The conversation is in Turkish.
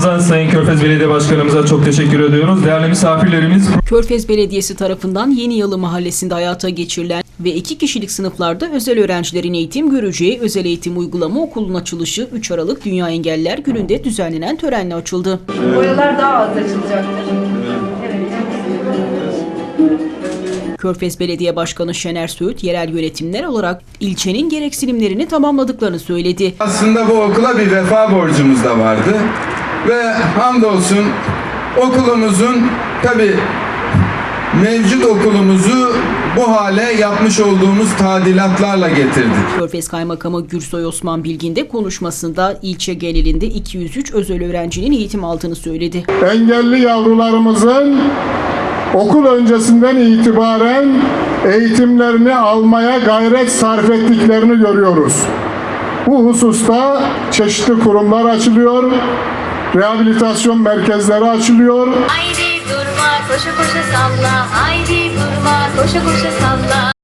sunumumuza Sayın Körfez Belediye Başkanımıza çok teşekkür ediyoruz. Değerli misafirlerimiz Körfez Belediyesi tarafından Yeni Yalı Mahallesi'nde hayata geçirilen ve iki kişilik sınıflarda özel öğrencilerin eğitim göreceği Özel Eğitim Uygulama Okulu'nun açılışı 3 Aralık Dünya Engelliler Günü'nde düzenlenen törenle açıldı. Boyalar daha az açılacaktır. Evet. Körfez Belediye Başkanı Şener Söğüt yerel yönetimler olarak ilçenin gereksinimlerini tamamladıklarını söyledi. Aslında bu okula bir vefa borcumuz da vardı. Ve hamdolsun okulumuzun tabi mevcut okulumuzu bu hale yapmış olduğumuz tadilatlarla getirdik. Körfez Kaymakamı Gürsoy Osman Bilgin de konuşmasında ilçe genelinde 203 özel öğrencinin eğitim aldığını söyledi. engelli yavrularımızın okul öncesinden itibaren eğitimlerini almaya gayret sarf ettiklerini görüyoruz. Bu hususta çeşitli kurumlar açılıyor, rehabilitasyon merkezleri açılıyor. Haydi durma koşa koşa salla Haydi durma koşa koşa salla